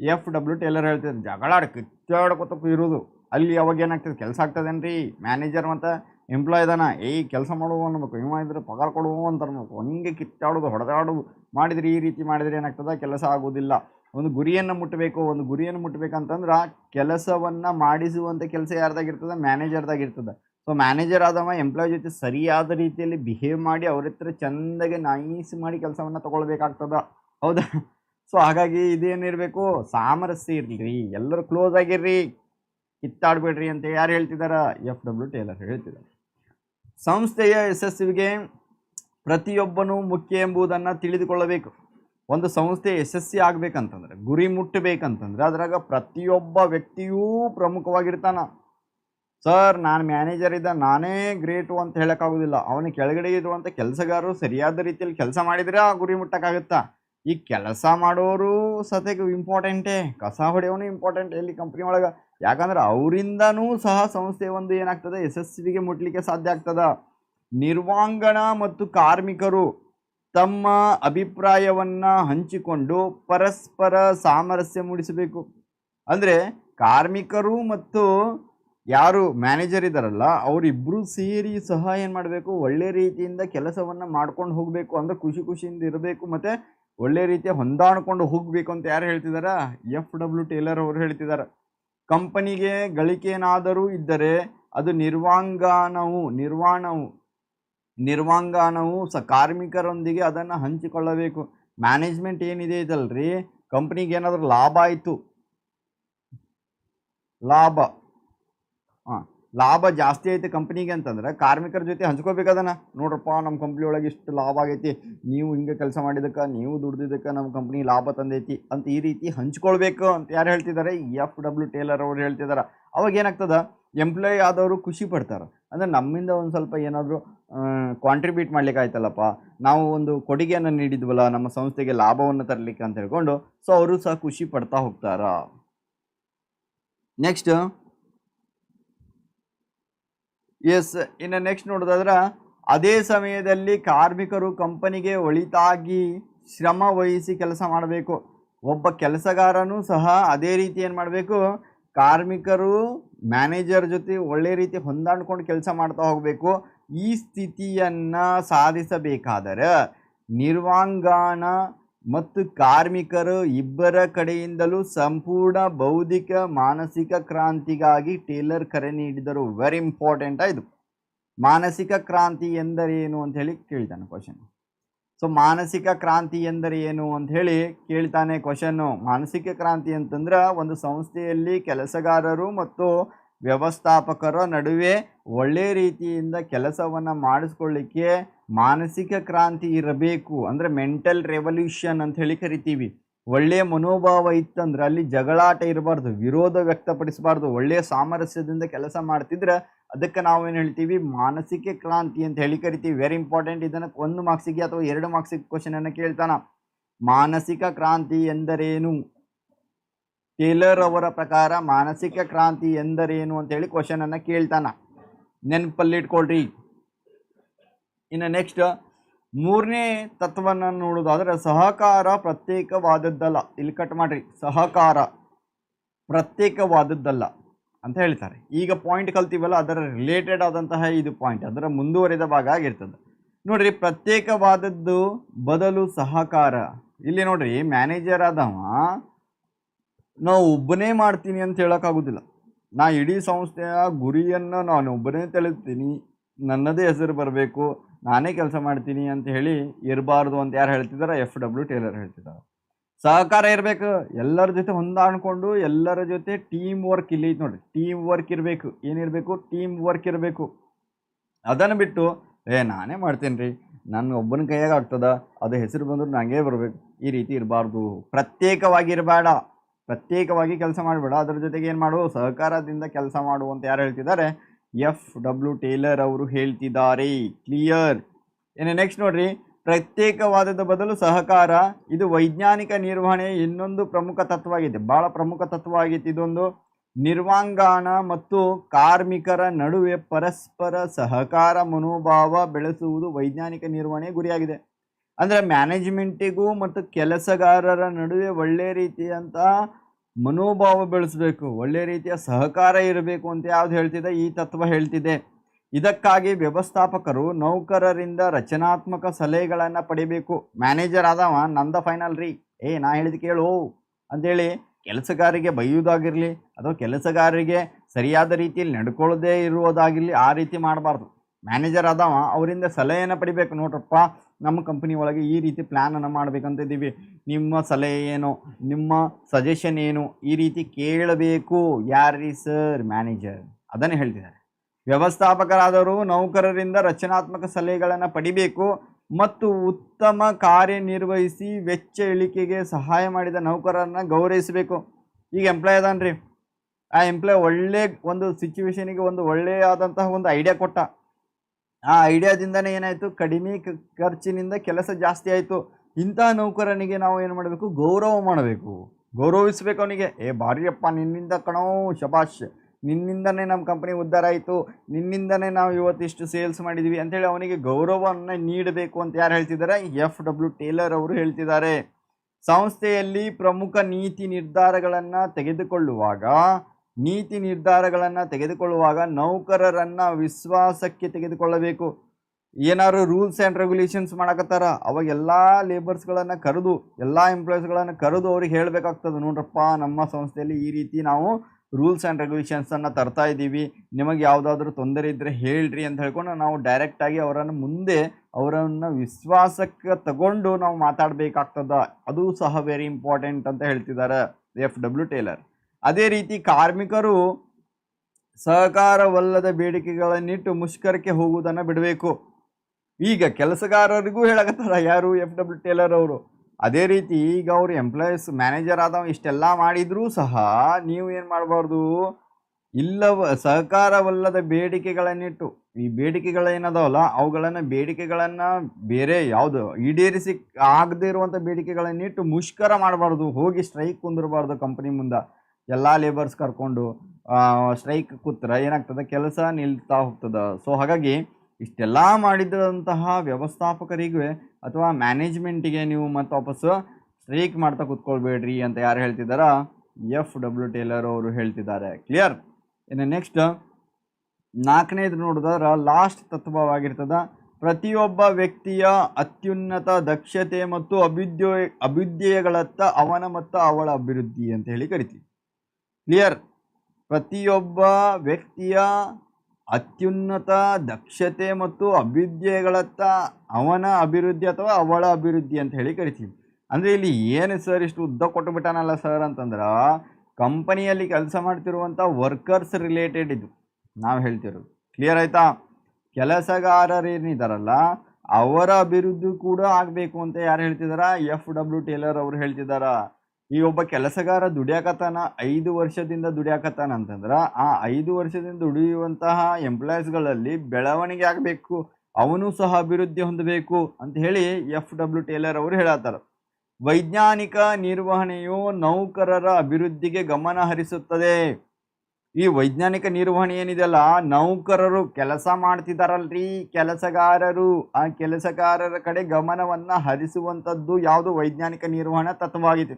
ಎಫ್ ಡಬ್ಲ್ಯೂ ಟೇಲರ್ ಹೇಳ್ತಿದ್ರು ಜಗಳಾಡ ಕಿತ್ತಾಡ್ಕೊತ ಇರೋದು ಅಲ್ಲಿ ಅವಾಗ ಏನಾಗ್ತದೆ? ಕೆಲಸ ಆಗ್ತದೇನ್ರಿ? ಮ್ಯಾನೇಜರ್ ಮತ್ತು ಎಂಪ್ಲಾಯ್ ಇದಾನ ಏಯ್, ಕೆಲಸ ಮಾಡುವ ಅನ್ಬೇಕು ಇವ ಇದ್ರೆ ಪಗಾರ ಕೊಡುವ ಅಂತ ಅನ್ಬೇಕು ಹಂಗೆ ಕಿತ್ತಾಡೋದು, ಹೊಡೆದಾಡೋದು. ಮಾಡಿದ್ರಿ ಈ ರೀತಿ ಮಾಡಿದ್ರೆ ಏನಾಗ್ತದೆ? ಕೆಲಸ ಆಗೋದಿಲ್ಲ. ಒಂದು ಗುರಿಯನ್ನು ಮುಟ್ಟಬೇಕು ಒಂದು ಗುರಿಯನ್ನು ಮುಟ್ಟಬೇಕಂತಂದ್ರೆ ಕೆಲಸವನ್ನು ಮಾಡಿಸುವಂಥ ಕೆಲಸ ಯಾರ್ದಾಗಿರ್ತದೆ? ಮ್ಯಾನೇಜರ್ದಾಗಿರ್ತದೆ. ಸೊ ಮ್ಯಾನೇಜರ್ ಆದವ ಎಂಪ್ಲಾಯ್ ಜೊತೆ ಸರಿಯಾದ ರೀತಿಯಲ್ಲಿ ಬಿಹೇವ್ ಮಾಡಿ ಅವ್ರ ಹತ್ರ ಚೆಂದಾಗಿ ನೈಸ್ ಮಾಡಿ ಕೆಲಸವನ್ನು ತಗೊಳ್ಬೇಕಾಗ್ತದ. ಹೌದಾ? ಸೊ ಹಾಗಾಗಿ ಇದೇನಿರಬೇಕು? ಸಾಮರಸ್ಯ ಇರಲಿ. ಎಲ್ಲರೂ ಕ್ಲೋಸ್ ಆಗಿರ್ರಿ. ಕಿತ್ತಾಡ್ಬೇಡ್ರಿ ಅಂತ ಯಾರು ಹೇಳ್ತಿದ್ದಾರೆ ಎಫ್ ಡಬ್ಲ್ಯೂ ಟೇಲರ್ ಹೇಳ್ತಿದ್ದಾರೆ ಸಂಸ್ಥೆಯ ಯಶಸ್ವಿಗೆ ಪ್ರತಿಯೊಬ್ಬನೂ ಮುಖ್ಯ ಎಂಬುದನ್ನು ತಿಳಿದುಕೊಳ್ಳಬೇಕು. ಒಂದು ಸಂಸ್ಥೆ ಯಶಸ್ವಿ ಆಗ್ಬೇಕಂತಂದ್ರೆ, ಗುರಿ ಮುಟ್ಟಬೇಕಂತಂದ್ರೆ ಅದ್ರಾಗ ಪ್ರತಿಯೊಬ್ಬ ವ್ಯಕ್ತಿಯೂ ಪ್ರಮುಖವಾಗಿರ್ತಾನ. ಸರ್, ನಾನು ಮ್ಯಾನೇಜರ್ ಇದ್ದ, ನಾನೇ ಗ್ರೇಟು ಅಂತ ಹೇಳೋಕ್ಕಾಗೋದಿಲ್ಲ. ಅವನ ಕೆಳಗಡೆ ಇರುವಂಥ ಕೆಲಸಗಾರರು ಸರಿಯಾದ ರೀತಿಯಲ್ಲಿ ಕೆಲಸ ಮಾಡಿದರೆ ಆ ಗುರಿ ಮುಟ್ಟಕ್ಕಾಗುತ್ತಾ? ಈ ಕೆಲಸ ಮಾಡೋರು ಸತೆಗೆ ಇಂಪಾರ್ಟೆಂಟೇ. ಕಸ ಹೊಡೆಯೋನು ಇಂಪಾರ್ಟೆಂಟ್ ಎಲ್ಲಿ ಕಂಪ್ನಿ ಒಳಗೆ. ಯಾಕಂದ್ರೆ ಅವರಿಂದನೂ ಸಹ ಸಂಸ್ಥೆ ಒಂದು ಏನಾಗ್ತದೆ? ಯಶಸ್ವಿಗೆ ಮುಟ್ಲಿಕ್ಕೆ ಸಾಧ್ಯ ಆಗ್ತದ. ನಿರ್ವಾಂಗಣ ಮತ್ತು ಕಾರ್ಮಿಕರು ತಮ್ಮ ಅಭಿಪ್ರಾಯವನ್ನು ಹಂಚಿಕೊಂಡು ಪರಸ್ಪರ ಸಾಮರಸ್ಯ ಮೂಡಿಸಬೇಕು. ಅಂದರೆ ಕಾರ್ಮಿಕರು ಮತ್ತು ಯಾರು ಮ್ಯಾನೇಜರ್ ಇದ್ದಾರಲ್ಲ ಅವರಿಬ್ಬರು ಸೇರಿ ಸಹ ಏನು ಮಾಡಬೇಕು, ಒಳ್ಳೆ ರೀತಿಯಿಂದ ಕೆಲಸವನ್ನು ಮಾಡ್ಕೊಂಡು ಹೋಗಬೇಕು ಅಂದರೆ ಖುಷಿ ಖುಷಿಯಿಂದ ಇರಬೇಕು ಮತ್ತು ಒಳ್ಳೆ ರೀತಿಯ ಹೊಂದಾಣಿಕೊಂಡು ಹೋಗಬೇಕು ಅಂತ ಯಾರು ಹೇಳ್ತಿದ್ದಾರೆ ಎಫ್ ಡಬ್ಲ್ಯೂ ಟೇಲರ್ ಅವರು ಹೇಳ್ತಿದ್ದಾರೆ ಕಂಪನಿಗೆ ಗಳಿಕೆಯೇನಾದರೂ ಇದ್ದರೆ ಅದು ನಿರ್ವಾಂಗಾನವು, ನಿರ್ವಾಣವು ನಿರ್ವಾಂಗಾನವು ಸ ಕಾರ್ಮಿಕರೊಂದಿಗೆ ಅದನ್ನು ಹಂಚಿಕೊಳ್ಳಬೇಕು. ಮ್ಯಾನೇಜ್ಮೆಂಟ್ ಏನಿದೆ ಇದಲ್ರಿ? ಕಂಪ್ನಿಗೆ ಏನಾದರೂ ಲಾಭ ಆಯಿತು. ಲಾಭ. ಹಾಂ, ಲಾಭ ಜಾಸ್ತಿ ಐತೆ ಕಂಪ್ನಿಗೆ ಅಂತಂದ್ರೆ ಕಾರ್ಮಿಕರ ಜೊತೆ ಹಂಚ್ಕೋಬೇಕದನ್ನ ನೋಡ್ರಪ್ಪ ನಮ್ಮ ಕಂಪ್ನಿ ಒಳಗೆ ಇಷ್ಟು ಲಾಭ ಆಗೈತಿ. ನೀವು ಹಿಂಗೆ ಕೆಲಸ ಮಾಡಿದಕ್ಕೆ, ನೀವು ದುಡ್ದಿದ್ದಕ್ಕೆ ನಮ್ಮ ಕಂಪ್ನಿ ಲಾಭ ತಂದೈತಿ ಅಂತ ಈ ರೀತಿ ಹಂಚ್ಕೊಳ್ಬೇಕು ಅಂತ ಯಾರು ಹೇಳ್ತಿದ್ದಾರೆ? ಎಫ್ ಡಬ್ಲ್ಯೂ ಟೇಲರ್ ಅವ್ರು ಹೇಳ್ತಿದ್ದಾರೆ ಅವಾಗ ಏನಾಗ್ತದ? ಎಂಪ್ಲಾಯ್ ಆದವರು ಖುಷಿ ಪಡ್ತಾರೆ. ಅಂದರೆ ನಮ್ಮಿಂದ ಒಂದು ಸ್ವಲ್ಪ ಏನಾದರೂ ಕಾಂಟ್ರಿಬ್ಯೂಟ್ ಮಾಡ್ಲಿಕ್ಕೆ ಆಯ್ತಲ್ಲಪ್ಪ? ನಾವು ಒಂದು ಕೊಡುಗೆಯನ್ನು ನೀಡಿದ್ವಲ್ಲ, ನಮ್ಮ ಸಂಸ್ಥೆಗೆ ಲಾಭವನ್ನು ತರಲಿಕ್ಕೆ ಅಂತ ಹೇಳ್ಕೊಂಡು ಸೊ ಅವರು ಸಹ ಖುಷಿ ಪಡ್ತಾ ಹೋಗ್ತಾರ? ನೆಕ್ಸ್ಟ್ ಎಸ್ ಇನ್ನು ನೆಕ್ಸ್ಟ್ ನೋಡೋದಾದ್ರೆ, ಅದೇ ಸಮಯದಲ್ಲಿ ಕಾರ್ಮಿಕರು ಕಂಪನಿಗೆ ಒಳಿತಾಗಿ ಶ್ರಮ ವಹಿಸಿ ಕೆಲಸ ಮಾಡಬೇಕು. ಒಬ್ಬ ಕೆಲಸಗಾರನೂ ಸಹ ಅದೇ ರೀತಿ ಏನು ಮಾಡಬೇಕು? ಕಾರ್ಮಿಕರು ಮ್ಯಾನೇಜರ್ ಜೊತೆ ಒಳ್ಳೆ ರೀತಿ ಹೊಂದಾಣ್ಕೊಂಡು ಕೆಲಸ ಮಾಡ್ತಾ ಹೋಗಬೇಕು. ಈ ಸ್ಥಿತಿಯನ್ನು ಸಾಧಿಸಬೇಕಾದರೆ ನಿರ್ವಾಂಗಾಣ ಮತ್ತು ಕಾರ್ಮಿಕರು ಇಬ್ಬರ ಕಡೆಯಿಂದಲೂ ಸಂಪೂರ್ಣ ಬೌದ್ಧಿಕ, ಮಾನಸಿಕ ಕ್ರಾಂತಿಗಾಗಿ ಟೇಲರ್ ಕರೆ ನೀಡಿದರು. ವೆರಿ ಇಂಪಾರ್ಟೆಂಟ್ ಇದು. ಮಾನಸಿಕ ಕ್ರಾಂತಿ ಎಂದರೇನು ಅಂತ ಹೇಳಿ ಕೇಳ್ತಾನೆ ಕ್ವಶನ್ ಸೊ ಮಾನಸಿಕ ಕ್ರಾಂತಿ ಎಂದರೆ ಏನು ಅಂತ ಹೇಳಿ ಕೇಳ್ತಾನೆ ಕ್ವಶನ್ನು ಮಾನಸಿಕ ಕ್ರಾಂತಿ ಅಂತಂದ್ರೆ ಒಂದು ಸಂಸ್ಥೆಯಲ್ಲಿ ಕೆಲಸಗಾರರು ಮತ್ತು ವ್ಯವಸ್ಥಾಪಕರ ನಡುವೆ ಒಳ್ಳೆ ರೀತಿಯಿಂದ ಕೆಲಸವನ್ನು ಮಾಡಿಸ್ಕೊಳ್ಳಿಕ್ಕೆ ಮಾನಸಿಕ ಕ್ರಾಂತಿ ಇರಬೇಕು. ಅಂದರೆ ಮೆಂಟಲ್ ರೆವಲ್ಯೂಷನ್ ಅಂತ ಹೇಳಿ ಕರಿತೀವಿ. ಒಳ್ಳೆಯ ಮನೋಭಾವ ಇತ್ತಂದ್ರೆ ಅಲ್ಲಿ ಜಗಳಾಟ ಇರಬಾರ್ದು, ವಿರೋಧ ವ್ಯಕ್ತಪಡಿಸಬಾರ್ದು ಒಳ್ಳೆಯ ಸಾಮರಸ್ಯದಿಂದ ಕೆಲಸ ಮಾಡ್ತಿದ್ರೆ ಅದಕ್ಕೆ ನಾವು ಏನು ಹೇಳ್ತೀವಿ? ಮಾನಸಿಕ ಕ್ರಾಂತಿ ಅಂತ ಹೇಳಿ ಕರಿತೀವಿ. ವೆರಿ ಇಂಪಾರ್ಟೆಂಟ್ ಇದನ್ನು. ಒಂದು ಮಾರ್ಕ್ಸಿಗೆ ಅಥವಾ ಎರಡು ಮಾರ್ಕ್ಸಿಗೆ ಕ್ವಶನನ್ನು ಕೇಳ್ತಾನ. ಮಾನಸಿಕ ಕ್ರಾಂತಿ ಎಂದರೇನು? ಟೇಲರ್ ಅವರ ಪ್ರಕಾರ ಮಾನಸಿಕ ಕ್ರಾಂತಿ ಎಂದರೇನು ಅಂತ ಹೇಳಿ ಕ್ವಶನನ್ನು ಕೇಳ್ತಾನ. ನೆನಪಲ್ಲಿಟ್ಕೊಳ್ರಿ ಇನ್ನು ನೆಕ್ಸ್ಟ್ ಮೂರನೇ ತತ್ವವನ್ನು ನೋಡೋದಾದ್ರೆ ಸಹಕಾರ ಪ್ರತ್ಯೇಕವಾದದ್ದಲ್ಲ. ಇಲ್ಲಿ ಕಟ್ ಮಾಡ್ರಿ. ಸಹಕಾರ ಪ್ರತ್ಯೇಕವಾದದ್ದಲ್ಲ. ಅಂತ ಹೇಳ್ತಾರೆ. ಈಗ ಪಾಯಿಂಟ್ ಕಲ್ತೀವಲ್ಲ, ಅದರ ರಿಲೇಟೆಡ್ ಆದಂತಹ ಇದು ಪಾಯಿಂಟ್ ಅದರ ಮುಂದುವರಿದ ಭಾಗ ಆಗಿರ್ತದೆ. ನೋಡ್ರಿ, ಪ್ರತ್ಯೇಕವಾದದ್ದು ಬದಲು ಸಹಕಾರ. ಇಲ್ಲಿ ನೋಡ್ರಿ ಮ್ಯಾನೇಜರ್ ಆದವ ನಾವು ಒಬ್ಬನೇ ಮಾಡ್ತೀನಿ ಅಂತ ಹೇಳೋಕ್ಕಾಗೋದಿಲ್ಲ. ನಾ ಇಡೀ ಸಂಸ್ಥೆಯ ಗುರಿಯನ್ನು ನಾನು ಒಬ್ಬನೇ ತಿಳಿಸ್ತೀನಿ ನನ್ನದೇ ಹೆಸರು ಬರಬೇಕು. ನಾನೇ ಕೆಲಸ ಮಾಡ್ತೀನಿ ಅಂತ ಹೇಳಿ ಇರಬಾರ್ದು ಅಂತ ಯಾರು ಹೇಳ್ತಿದ್ದಾರೆ ಎಫ್ ಡಬ್ಲ್ಯೂ ಟೇಲರ್ ಹೇಳ್ತಿದ್ದಾರೆ ಸಹಕಾರ ಇರಬೇಕು, ಎಲ್ಲರ ಜೊತೆ ಹೊಂದಾಣಿಕೊಂಡು, ಎಲ್ಲರ ಜೊತೆ ಟೀಮ್ ವರ್ಕ್ ಇಲ್ಲಿ ಐತೆ ನೋಡ್ರಿ. ಟೀಮ್ ವರ್ಕ್ ಇರಬೇಕು ಏನಿರಬೇಕು ಟೀಮ್ ವರ್ಕ್ ಇರಬೇಕು. ಅದನ್ನು ಬಿಟ್ಟು, ಏ, ನಾನೇ ಮಾಡ್ತೀನಿ ರೀ ನನ್ನ ಒಬ್ಬನ ಕೈಯಾಗ ಆಗ್ತದ, ಅದು ಹೆಸರು ಬಂದರೂ ನನಗೆ ಬರಬೇಕು. ಈ ರೀತಿ ಇರಬಾರ್ದು. ಪ್ರತ್ಯೇಕವಾಗಿ ಇರಬೇಡ ಪ್ರತ್ಯೇಕವಾಗಿ ಕೆಲಸ ಮಾಡಬೇಡ. ಅದರ ಜೊತೆಗೆ ಏನು ಮಾಡು? ಸಹಕಾರದಿಂದ ಕೆಲಸ ಮಾಡು ಅಂತ ಯಾರು ಹೇಳ್ತಿದ್ದಾರೆ? ಎಫ್ ಡಬ್ಲ್ಯೂ ಟೇಲರ್ ಅವರು ಹೇಳ್ತಿದ್ದಾರೆ. ಕ್ಲಿಯರ್ ಇನ್ನು ನೆಕ್ಸ್ಟ್ ನೋಡ್ರಿ. ಪ್ರತ್ಯೇಕವಾದದ ಬದಲು ಸಹಕಾರ. ಇದು ವೈಜ್ಞಾನಿಕ ನಿರ್ವಹಣೆಯ ಇನ್ನೊಂದು ಪ್ರಮುಖ ತತ್ವ ಆಗಿದೆ ಭಾಳ ಪ್ರಮುಖ ತತ್ವ ಆಗಿತ್ತು ಇದೊಂದು. ನಿರ್ವಾಂಗಾಣ ಮತ್ತು ಕಾರ್ಮಿಕರ ನಡುವೆ ಪರಸ್ಪರ ಸಹಕಾರ ಮನೋಭಾವ ಬೆಳೆಸುವುದು ವೈಜ್ಞಾನಿಕ ನಿರ್ವಹಣೆ ಗುರಿಯಾಗಿದೆ. ಅಂದರೆ ಮ್ಯಾನೇಜ್ಮೆಂಟಿಗೂ ಮತ್ತು ಕೆಲಸಗಾರರ ನಡುವೆ ಒಳ್ಳೆ ರೀತಿಯಂತಹ ಮನೋಭಾವ ಬೆಳೆಸಬೇಕು. ಒಳ್ಳೆ ರೀತಿಯ ಸಹಕಾರ ಇರಬೇಕು ಅಂತ ಯಾವ್ದು ಹೇಳ್ತಿದೆ? ಈ ತತ್ವ ಹೇಳ್ತಿದೆ. ಇದಕ್ಕಾಗಿ ವ್ಯವಸ್ಥಾಪಕರು ನೌಕರರಿಂದ ರಚನಾತ್ಮಕ ಸಲಹೆಗಳನ್ನು ಪಡಿಬೇಕು. ಮ್ಯಾನೇಜರ್ ಆದವ, ನಂದ ಫೈನಲ್ ರೀ. ಏ, ನಾ ಹೇಳಿದ ಕೇಳು. ಅಂತೇಳಿ ಕೆಲಸಗಾರಿಗೆ ಬೈಯುವುದಾಗಿರಲಿ ಅಥವಾ ಕೆಲಸಗಾರರಿಗೆ ಸರಿಯಾದ ರೀತಿಯಲ್ಲಿ ನಡ್ಕೊಳ್ಳದೇ ಇರುವುದಾಗಿರಲಿ, ಆ ರೀತಿ ಮಾಡಬಾರ್ದು. ಮ್ಯಾನೇಜರ್ ಆದವ, ಅವರಿಂದ ಸಲಹೆಯನ್ನು ಪಡಿಬೇಕು. ನೋಡ್ರಪ್ಪ, ನಮ್ಮ ಕಂಪ್ನಿ ಒಳಗೆ ಈ ರೀತಿ ಪ್ಲ್ಯಾನನ್ನು ಮಾಡಬೇಕಂತ ಇದ್ದೀವಿ ನಿಮ್ಮ ಸಲಹೆ ಏನು? ನಿಮ್ಮ ಸಜೆಷನ್ ಏನು? ಈ ರೀತಿ ಕೇಳಬೇಕು. ಯಾರೀ ಸರ್ ಮ್ಯಾನೇಜರ್. ಅದನ್ನೇ ಹೇಳ್ತಿದ್ದಾರೆ. ವ್ಯವಸ್ಥಾಪಕರಾದವರು ನೌಕರರಿಂದ ರಚನಾತ್ಮಕ ಸಲಹೆಗಳನ್ನು ಪಡಿಬೇಕು ಮತ್ತು ಉತ್ತಮ ಕಾರ್ಯನಿರ್ವಹಿಸಿ ವೆಚ್ಚ ಇಳಿಕೆಗೆ ಸಹಾಯ ಮಾಡಿದ ನೌಕರರನ್ನು ಗೌರವಿಸಬೇಕು. ಈಗ ಎಂಪ್ಲಾಯ್ ಅದಾನ್ರಿ. ಆ ಎಂಪ್ಲಾಯ್ ಒಳ್ಳೆ ಒಂದು ಸಿಚುವೇಶನಿಗೆ ಒಂದು ಒಳ್ಳೆಯಾದಂತಹ ಒಂದು ಐಡಿಯಾ ಕೊಟ್ಟ. ಆ ಐಡಿಯಾದಿಂದನೇ ಏನಾಯಿತು? ಕಡಿಮೆ ಖರ್ಚಿನಿಂದ ಕೆಲಸ ಜಾಸ್ತಿ ಆಯಿತು. ಇಂತಹ ನೌಕರನಿಗೆ ನಾವು ಏನು ಮಾಡಬೇಕು? ಗೌರವ ಮಾಡಬೇಕು. ಗೌರವಿಸಬೇಕು ಅವನಿಗೆ. ಏ ಭಾರಿಯಪ್ಪ ನಿನ್ನಿಂದ ಕಣೋ ಶಬಾಷ್. ನಿನ್ನಿಂದನೇ ನಮ್ಮ ಕಂಪ್ನಿ ಉದ್ಧಾರ ಆಯಿತು, ನಿನ್ನಿಂದನೇ ನಾವು ಇವತ್ತಿಷ್ಟು ಸೇಲ್ಸ್ ಮಾಡಿದ್ವಿ ಅಂಥೇಳಿ ಅವನಿಗೆ ಗೌರವವನ್ನು ನೀಡಬೇಕು ಅಂತ ಯಾರು ಹೇಳ್ತಿದ್ದಾರೆ? ಎಫ್ ಡಬ್ಲ್ಯೂ ಟೇಲರ್ ಅವರು ಹೇಳ್ತಿದ್ದಾರೆ. ಸಂಸ್ಥೆಯಲ್ಲಿ ಪ್ರಮುಖ ನೀತಿ ನಿರ್ಧಾರಗಳನ್ನು ತೆಗೆದುಕೊಳ್ಳುವಾಗ, ನೀತಿ ನಿರ್ಧಾರಗಳನ್ನು ತೆಗೆದುಕೊಳ್ಳುವಾಗ ನೌಕರರನ್ನು ವಿಶ್ವಾಸಕ್ಕೆ ತೆಗೆದುಕೊಳ್ಳಬೇಕು. ಏನಾದ್ರು ರೂಲ್ಸ್ ಆ್ಯಂಡ್ ರೆಗ್ಯುಲೇಷನ್ಸ್ ಮಾಡಕತ್ತಾರ? ಅವಾಗ ಎಲ್ಲ ಲೇಬರ್ಸ್ಗಳನ್ನು ಕರೆದು, ಎಲ್ಲ ಎಂಪ್ಲಾಯೀಸ್ಗಳನ್ನು ಕರೆದು ಅವ್ರಿಗೆ ಹೇಳಬೇಕಾಗ್ತದೆ. ನೋಡ್ರಪ್ಪ, ನಮ್ಮ ಸಂಸ್ಥೆಯಲ್ಲಿ ಈ ರೀತಿ ನಾವು ರೂಲ್ಸ್ ಆ್ಯಂಡ್ ರೆಗ್ಯುಲೇಷನ್ಸನ್ನು ತರ್ತಾ ಇದ್ದೀವಿ. ನಿಮಗೆ ಯಾವುದಾದ್ರೂ ತೊಂದರೆ ಇದ್ದರೆ ಹೇಳ್ರಿ ಅಂತ ಹೇಳ್ಕೊಂಡು ನಾವು ಡೈರೆಕ್ಟಾಗಿ ಅವರನ್ನು ಮುಂದೆ ಅವರನ್ನು ವಿಶ್ವಾಸಕ್ಕೆ ತಗೊಂಡು ನಾವು ಮಾತಾಡಬೇಕಾಗ್ತದ. ಅದು ಸಹ ವೆರಿ ಇಂಪಾರ್ಟೆಂಟ್ ಅಂತ ಹೇಳ್ತಿದ್ದಾರೆ ಎಫ್ ಡಬ್ಲ್ಯೂ ಟೇಲರ್ ಅದೇ ರೀತಿ ಕಾರ್ಮಿಕರು ಸಹಕಾರವಲ್ಲದ ಬೇಡಿಕೆಗಳನ್ನಿಟ್ಟು ಮುಷ್ಕರಕ್ಕೆ ಹೋಗುವುದನ್ನು ಬಿಡಬೇಕು. ಈಗ ಕೆಲಸಗಾರರಿಗೂ ಹೇಳಕತ್ತಾರ ಯಾರು ಎಫ್ ಡಬ್ಲ್ಯೂ ಟೇಲರ್ ಅವರು? ಅದೇ ರೀತಿ ಈಗ ಅವರು ಎಂಪ್ಲಾಯೀಸ್ ಮ್ಯಾನೇಜರ್ ಆದವ ಇಷ್ಟೆಲ್ಲ ಮಾಡಿದರೂ ಸಹ ನೀವು ಏನು ಮಾಡಬಾರ್ದು? ಇಲ್ಲವ, ಸಹಕಾರವಲ್ಲದ ಬೇಡಿಕೆಗಳನ್ನಿಟ್ಟು. ಈ ಬೇಡಿಕೆಗಳೇನದಾವಲ್ಲ ಅವುಗಳನ್ನು ಬೇಡಿಕೆಗಳನ್ನು ಬೇರೆ ಯಾವುದು ಈಡೇರಿಸಿ ಆಗದೇ ಇರುವಂಥ ಬೇಡಿಕೆಗಳನ್ನಿಟ್ಟು ಮುಷ್ಕರ ಮಾಡಬಾರ್ದು. ಹೋಗಿ ಸ್ಟ್ರೈಕ್ ಕುಂದಿರಬಾರ್ದು ಕಂಪನಿ ಮುಂದೆ. ಎಲ್ಲ ಲೇಬರ್ಸ್ ಕರ್ಕೊಂಡು ಸ್ಟ್ರೈಕ್ ಕೂತ್ರೆ ಏನಾಗ್ತದೆ? ಕೆಲಸ ನಿಲ್ತಾ ಹೋಗ್ತದೆ. ಸೊ ಹಾಗಾಗಿ ಇಷ್ಟೆಲ್ಲ ಮಾಡಿದಂತಹ ವ್ಯವಸ್ಥಾಪಕರಿಗೆ ಅಥವಾ ಮ್ಯಾನೇಜ್ಮೆಂಟಿಗೆ ನೀವು ಮತ್ತೆ ವಾಪಸ್ಸು ಸ್ಟ್ರೈಕ್ ಮಾಡ್ತಾ ಕೂತ್ಕೊಳ್ಬೇಡ್ರಿ ಅಂತ ಯಾರು ಹೇಳ್ತಿದ್ದಾರ? ಎಫ್ ಡಬ್ಲ್ಯೂ ಟೇಲರ್ ಅವರು ಹೇಳ್ತಿದ್ದಾರೆ. ಕ್ಲಿಯರ್? ಇನ್ನು ನೆಕ್ಸ್ಟ್, ನಾಲ್ಕನೇದು ನೋಡಿದ್ರೆ ಲಾಸ್ಟ್ ತತ್ವವಾಗಿರ್ತದ, ಪ್ರತಿಯೊಬ್ಬ ವ್ಯಕ್ತಿಯ ಅತ್ಯುನ್ನತ ದಕ್ಷತೆ ಮತ್ತು ಅಭ್ಯುದಯ ಅಭ್ಯುದಯಗಳತ್ತ ಅವನ ಮತ್ತು ಅವಳ ಅಭಿವೃದ್ಧಿ ಅಂತ ಹೇಳಿ ಕರಿತೀವಿ. ಕ್ಲಿಯರ್? ಪ್ರತಿಯೊಬ್ಬ ವ್ಯಕ್ತಿಯ ಅತ್ಯುನ್ನತ ದಕ್ಷತೆ ಮತ್ತು ಅಭ್ಯುದಯಗಳತ್ತ ಅವನ ಅಭಿವೃದ್ಧಿ ಅಥವಾ ಅವಳ ಅಭಿವೃದ್ಧಿ ಅಂತ ಹೇಳಿ ಕರಿತೀವಿ. ಅಂದರೆ ಇಲ್ಲಿ ಏನು ಸರ್ ಇಷ್ಟು ಉದ್ದ ಕೊಟ್ಟುಬಿಟ್ಟಾನಲ್ಲ ಸರ್ ಅಂತಂದ್ರೆ ಕಂಪನಿಯಲ್ಲಿ ಕೆಲಸ ಮಾಡ್ತಿರುವಂಥ ವರ್ಕರ್ಸ್ ರಿಲೇಟೆಡ್ ಇದು ನಾವು ಹೇಳ್ತಿರೋದು. ಕ್ಲಿಯರ್ ಆಯ್ತಾ? ಕೆಲಸಗಾರರೇನಿದಾರಲ್ಲ ಅವರ ಅಭಿವೃದ್ಧಿ ಕೂಡ ಆಗಬೇಕು ಅಂತ ಯಾರು ಹೇಳ್ತಿದಾರ? ಎಫ್ ಡಬ್ಲ್ಯೂ ಟೇಲರ್ ಅವರು ಹೇಳ್ತಿದಾರ. ಈ ಒಬ್ಬ ಕೆಲಸಗಾರ ದುಡಿಯಾಕತ್ತಾನ, ಐದು ವರ್ಷದಿಂದ ದುಡಿಯಾಕತ್ತಾನ ಅಂತಂದ್ರೆ, ಆ ಐದು ವರ್ಷದಿಂದ ದುಡಿಯುವಂತಹ ಎಂಪ್ಲಾಯೀಸ್ಗಳಲ್ಲಿ ಬೆಳವಣಿಗೆ ಆಗಬೇಕು, ಅವನು ಸಹ ಅಭಿವೃದ್ಧಿ ಹೊಂದಬೇಕು ಅಂತ ಹೇಳಿ ಎಫ್ ಡಬ್ಲ್ಯೂ ಟೇಲರ್ ಅವರು ಹೇಳತ್ತಾರ. ವೈಜ್ಞಾನಿಕ ನಿರ್ವಹಣೆಯು ನೌಕರರ ಅಭಿವೃದ್ಧಿಗೆ ಗಮನ ಹರಿಸುತ್ತದೆ. ಈ ವೈಜ್ಞಾನಿಕ ನಿರ್ವಹಣೆ ಏನಿದೆಯಲ್ಲ, ನೌಕರರು ಕೆಲಸ ಮಾಡ್ತಿದಾರಲ್ರಿ, ಕೆಲಸಗಾರರು, ಆ ಕೆಲಸಗಾರರ ಕಡೆ ಗಮನವನ್ನು ಹರಿಸುವಂಥದ್ದು ಯಾವುದು ವೈಜ್ಞಾನಿಕ ನಿರ್ವಹಣಾ ತತ್ವವಾಗಿದೆ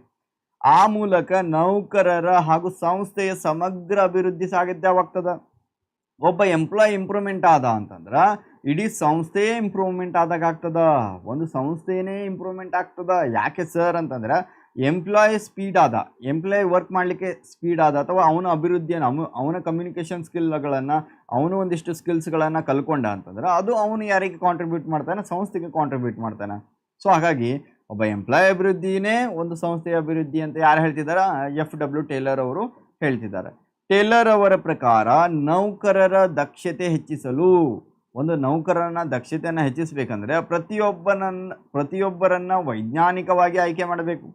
ಆ ಮೂಲಕ ನೌಕರರ ಹಾಗೂ ಸಂಸ್ಥೆಯ ಸಮಗ್ರ ಅಭಿವೃದ್ಧಿ ಸಾಧ್ಯವಾಗ್ತದೆ ಒಬ್ಬ ಎಂಪ್ಲಾಯ್ ಇಂಪ್ರೂವ್ಮೆಂಟ್ ಆದ ಅಂತಂದ್ರೆ ಇಡೀ ಸಂಸ್ಥೆಯೇ ಇಂಪ್ರೂವ್ಮೆಂಟ್ ಆದಾಗ ಆಗ್ತದ. ಒಂದು ಸಂಸ್ಥೆನೇ ಇಂಪ್ರೂವ್ಮೆಂಟ್ ಆಗ್ತದ. ಯಾಕೆ ಸರ್ ಅಂತಂದ್ರೆ ಎಂಪ್ಲಾಯ್ ಸ್ಪೀಡ್ ಆದ. ಎಂಪ್ಲಾಯ್ ವರ್ಕ್ ಮಾಡಲಿಕ್ಕೆ ಸ್ಪೀಡ್ ಆದ ಅಥವಾ ಅವನ ಅಭಿವೃದ್ಧಿಯನ್ನು ಅವನು ಅವನ ಕಮ್ಯುನಿಕೇಷನ್ ಸ್ಕಿಲ್ಗಳನ್ನು ಅವನು ಒಂದಿಷ್ಟು ಸ್ಕಿಲ್ಸ್ಗಳನ್ನು ಕಲ್ಕೊಂಡ ಅಂತಂದ್ರೆ ಅದು ಅವನು ಯಾರಿಗೆ ಕಾಂಟ್ರಿಬ್ಯೂಟ್ ಮಾಡ್ತಾನೆ? ಸಂಸ್ಥೆಗೆ ಕಾಂಟ್ರಿಬ್ಯೂಟ್ ಮಾಡ್ತಾನೆ. ಸೊ ಹಾಗಾಗಿ ಒಬ್ಬ ಎಂಪ್ಲಾಯ್ ಅಭಿವೃದ್ಧಿನೇ ಒಂದು ಸಂಸ್ಥೆಯ ಅಭಿವೃದ್ಧಿ ಅಂತ ಯಾರು ಹೇಳ್ತಿದ್ದಾರೆ? ಎಫ್ ಡಬ್ಲ್ಯೂ ಟೇಲರ್ ಅವರು ಹೇಳ್ತಿದ್ದಾರೆ. ಟೇಲರ್ ಅವರ ಪ್ರಕಾರ ನೌಕರರ ದಕ್ಷತೆ ಹೆಚ್ಚಿಸಲು, ಒಂದು ನೌಕರನ ದಕ್ಷತೆಯನ್ನು ಹೆಚ್ಚಿಸಬೇಕಂದ್ರೆ ಪ್ರತಿಯೊಬ್ಬನನ್ನು ಪ್ರತಿಯೊಬ್ಬರನ್ನ ವೈಜ್ಞಾನಿಕವಾಗಿ ಆಯ್ಕೆ ಮಾಡಬೇಕು.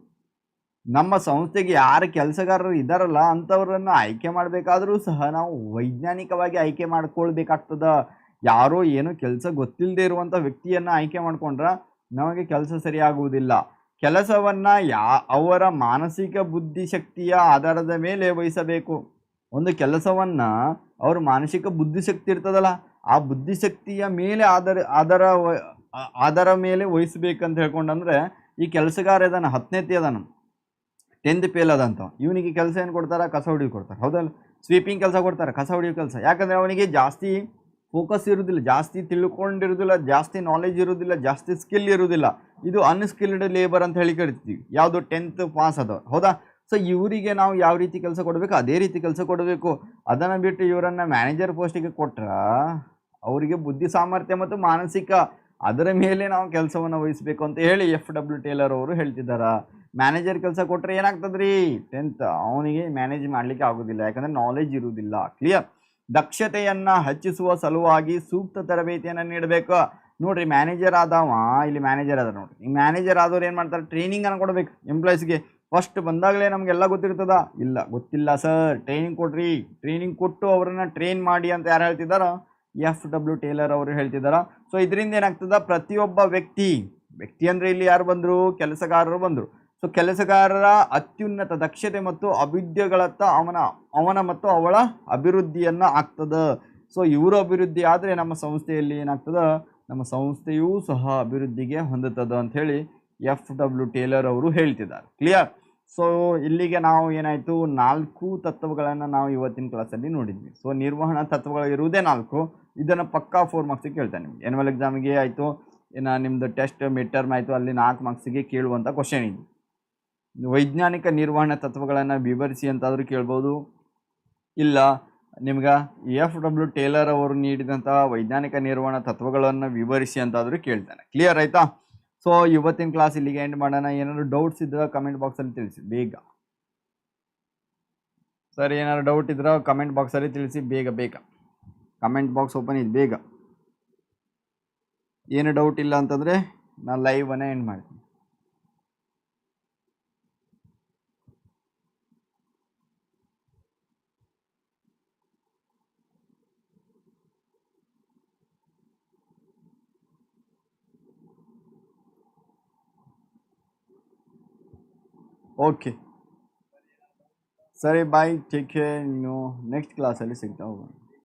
ನಮ್ಮ ಸಂಸ್ಥೆಗೆ ಯಾರು ಕೆಲಸಗಾರರು ಇದ್ದಾರಲ್ಲ ಅಂಥವ್ರನ್ನ ಆಯ್ಕೆ ಮಾಡಬೇಕಾದರೂ ಸಹ ನಾವು ವೈಜ್ಞಾನಿಕವಾಗಿ ಆಯ್ಕೆ ಮಾಡ್ಕೊಳ್ಬೇಕಾಗ್ತದ. ಯಾರೋ ಏನೋ ಕೆಲಸ ಗೊತ್ತಿಲ್ಲದೆ ಇರುವಂಥ ವ್ಯಕ್ತಿಯನ್ನು ಆಯ್ಕೆ ಮಾಡ್ಕೊಂಡ್ರೆ ನಮಗೆ ಕೆಲಸ ಸರಿಯಾಗುವುದಿಲ್ಲ. ಕೆಲಸವನ್ನು ಯಾ, ಅವರ ಮಾನಸಿಕ ಬುದ್ಧಿಶಕ್ತಿಯ ಆಧಾರದ ಮೇಲೆ ವಹಿಸಬೇಕು. ಒಂದು ಕೆಲಸವನ್ನು ಅವ್ರ ಮಾನಸಿಕ ಬುದ್ಧಿಶಕ್ತಿ ಇರ್ತದಲ್ಲ, ಆ ಬುದ್ಧಿಶಕ್ತಿಯ ಮೇಲೆ ಆಧಾರ ಆಧಾರ ಆಧಾರ ಮೇಲೆ ವಹಿಸ್ಬೇಕಂತ ಹೇಳ್ಕೊಂಡಂದ್ರೆ, ಈ ಕೆಲಸಗಾರ ಇದಾನ ಹತ್ತನೇತಿ ಅದಾನ. ಟೆಂತ್ ಫೇಲ್ ಅದಂತ ಇವನಿಗೆ ಕೆಲಸ ಏನು ಕೊಡ್ತಾರೆ? ಕಸ ಹೊಡಿಯೋ ಕೊಡ್ತಾರೆ. ಹೌದಲ್ಲ? ಸ್ವೀಪಿಂಗ್ ಕೆಲಸ ಕೊಡ್ತಾರೆ. ಕಸ ಹೊಡಿಯೋ ಕೆಲಸ. ಯಾಕಂದರೆ ಅವನಿಗೆ ಜಾಸ್ತಿ ಫೋಕಸ್ ಇರುವುದಿಲ್ಲ ಜಾಸ್ತಿ ತಿಳ್ಕೊಂಡಿರೋದಿಲ್ಲ, ಜಾಸ್ತಿ ನಾಲೆಜ್ ಇರೋದಿಲ್ಲ, ಜಾಸ್ತಿ ಸ್ಕಿಲ್ ಇರೋದಿಲ್ಲ. ಇದು ಅನ್ಸ್ಕಿಲ್ಡ್ ಲೇಬರ್ ಅಂತ ಹೇಳಿ ಕರಿತೀವಿ ಯಾವುದು ಟೆಂತ್ ಪಾಸ್ ಅದ. ಹೌದಾ? ಸೊ ಇವರಿಗೆ ನಾವು ಯಾವ ರೀತಿ ಕೆಲಸ ಕೊಡಬೇಕು? ಅದೇ ರೀತಿ ಕೆಲಸ ಕೊಡಬೇಕು. ಅದನ್ನು ಬಿಟ್ಟು ಇವರನ್ನು ಮ್ಯಾನೇಜರ್ ಪೋಸ್ಟಿಗೆ ಕೊಟ್ಟರೆ ಅವರಿಗೆ ಬುದ್ಧಿ ಸಾಮರ್ಥ್ಯ ಮತ್ತು ಮಾನಸಿಕ ಅದರ ಮೇಲೆ ನಾವು ಕೆಲಸವನ್ನು ವಹಿಸಬೇಕು ಅಂತ ಹೇಳಿ ಎಫ್ ಡಬ್ಲ್ಯೂ ಟೇಲರ್ ಅವರು ಹೇಳ್ತಿದ್ದಾರೆ. ಮ್ಯಾನೇಜರ್ ಕೆಲಸ ಕೊಟ್ಟರೆ ಏನಾಗ್ತದ್ರಿ? ಟೆಂತ್ ಅವನಿಗೆ ಮ್ಯಾನೇಜ್ ಮಾಡಲಿಕ್ಕೆ ಆಗೋದಿಲ್ಲ. ಯಾಕಂದರೆ ನಾಲೆಜ್ ಇರುವುದಿಲ್ಲ ಕ್ಲಿಯರ್ ದಕ್ಷತೆಯನ್ನು ಹೆಚ್ಚಿಸುವ ಸಲುವಾಗಿ ಸೂಕ್ತ ತರಬೇತಿಯನ್ನು ನೀಡಬೇಕು. ನೋಡಿರಿ ಮ್ಯಾನೇಜರ್ ಆದವ, ಇಲ್ಲಿ ಮ್ಯಾನೇಜರ್ ಅದ ನೋಡಿರಿ. ಈ ಮ್ಯಾನೇಜರ್ ಆದವ್ರು ಏನು ಮಾಡ್ತಾರೆ? ಟ್ರೈನಿಂಗನ್ನು ಕೊಡಬೇಕು ಎಂಪ್ಲಾಯ್ಸ್ಗೆ ಫಸ್ಟ್ ಬಂದಾಗಲೇ ನಮಗೆಲ್ಲ ಗೊತ್ತಿರ್ತದ? ಇಲ್ಲ, ಗೊತ್ತಿಲ್ಲ ಸರ್ ಟ್ರೈನಿಂಗ್ ಕೊಡ್ರಿ. ಟ್ರೈನಿಂಗ್ ಕೊಟ್ಟು ಅವರನ್ನು ಟ್ರೈನ್ ಮಾಡಿ ಅಂತ ಯಾರು ಹೇಳ್ತಿದ್ದಾರೋ? ಎಫ್ ಡಬ್ಲ್ಯೂ ಟೇಲರ್ ಅವರು ಹೇಳ್ತಿದ್ದಾರ. ಸೊ ಇದರಿಂದ ಏನಾಗ್ತದೆ? ಪ್ರತಿಯೊಬ್ಬ ವ್ಯಕ್ತಿ ವ್ಯಕ್ತಿ ಅಂದರೆ ಇಲ್ಲಿ ಯಾರು ಬಂದರು? ಕೆಲಸಗಾರರು ಬಂದರು. ಸೊ ಕೆಲಸಗಾರರ ಅತ್ಯುನ್ನತ ದಕ್ಷತೆ ಮತ್ತು ಅಭಿವೃದ್ಧಿಗಳತ್ತ ಅವನ ಅವನ ಮತ್ತು ಅವಳ ಅಭಿವೃದ್ಧಿಯನ್ನು ಆಗ್ತದೆ. ಸೊ ಇವರು ಅಭಿವೃದ್ಧಿ ಆದರೆ ನಮ್ಮ ಸಂಸ್ಥೆಯಲ್ಲಿ ಏನಾಗ್ತದೆ? ನಮ್ಮ ಸಂಸ್ಥೆಯೂ ಸಹ ಅಭಿವೃದ್ಧಿಗೆ ಹೊಂದುತ್ತದೆ ಅಂಥೇಳಿ ಎಫ್ ಡಬ್ಲ್ಯೂ ಟೇಲರ್ ಅವರು ಹೇಳ್ತಿದ್ದಾರೆ. ಕ್ಲಿಯರ್ ಸೊ ಇಲ್ಲಿಗೆ ನಾವು ಏನಾಯಿತು? ನಾಲ್ಕು ತತ್ವಗಳನ್ನು ನಾವು ಇವತ್ತಿನ ಕ್ಲಾಸಲ್ಲಿ ನೋಡಿದ್ವಿ. ಸೊ ನಿರ್ವಹಣಾ ತತ್ವಗಳು ಇರುವುದೇ ನಾಲ್ಕು. ಇದನ್ನು ಪಕ್ಕಾ ಫೋರ್ ಮಾರ್ಕ್ಸಿಗೆ ಕೇಳ್ತಾನೆ ನಿಮ್ಗೆ. ಎನ್ವಲ್ ಎಕ್ಸಾಮಿಗೆ ಆಯಿತು ಇನ್ನು ನಿಮ್ಮದು ಟೆಸ್ಟ್ ಮಿಡ್ ಟರ್ಮ್ ಆಯಿತು, ಅಲ್ಲಿ ನಾಲ್ಕು ಮಾರ್ಕ್ಸಿಗೆ ಕೇಳುವಂಥ ಕ್ವಶನ್ ಇದು ವೈಜ್ಞಾನಿಕ ನಿರ್ವಹಣಾ ತತ್ವಗಳನ್ನು ವಿವರಿಸಿ ಅಂತಾದರೂ ಕೇಳ್ಬೋದು. ಇಲ್ಲ, ನಿಮ್ಗೆ ಎಫ್ ಡಬ್ಲ್ಯೂ ಟೇಲರ್ ಅವರು ನೀಡಿದಂತಹ ವೈಜ್ಞಾನಿಕ ನಿರ್ವಹಣಾ ತತ್ವಗಳನ್ನು ವಿವರಿಸಿ ಅಂತಾದರೂ ಕೇಳ್ತಾನೆ. ಕ್ಲಿಯರ್ ಆಯಿತಾ? ಸೊ ಇವತ್ತಿನ ಕ್ಲಾಸ್ ಇಲ್ಲಿಗೆ ಎಂಡ್ ಮಾಡೋಣ. ಏನಾದರೂ ಡೌಟ್ಸ್ ಇದ್ರೆ ಕಮೆಂಟ್ ಬಾಕ್ಸಲ್ಲಿ ತಿಳಿಸಿ, ಬೇಗ. ಸರ್ ಏನಾದ್ರು ಡೌಟ್ ಇದ್ರೆ ಕಮೆಂಟ್ ಬಾಕ್ಸಲ್ಲಿ ತಿಳಿಸಿ, ಬೇಗ ಬೇಗ. ಕಮೆಂಟ್ ಬಾಕ್ಸ್ ಓಪನ್ ಇದೆ ಬೇಗ. ಏನು ಡೌಟ್ ಇಲ್ಲ ಅಂತಂದರೆ ನಾನು ಲೈವನ್ನೇ ಎಂಡ್ ಮಾಡ್ತೀನಿ. ಓಕೆ ಸರಿ ಬಾಯ್ ಟೇಕ್ ಕೇರ್ ನೀವು ನೆಕ್ಸ್ಟ್ ಕ್ಲಾಸಲ್ಲಿ ಸಿಗ್ತಾ ಹೋಗೋಣ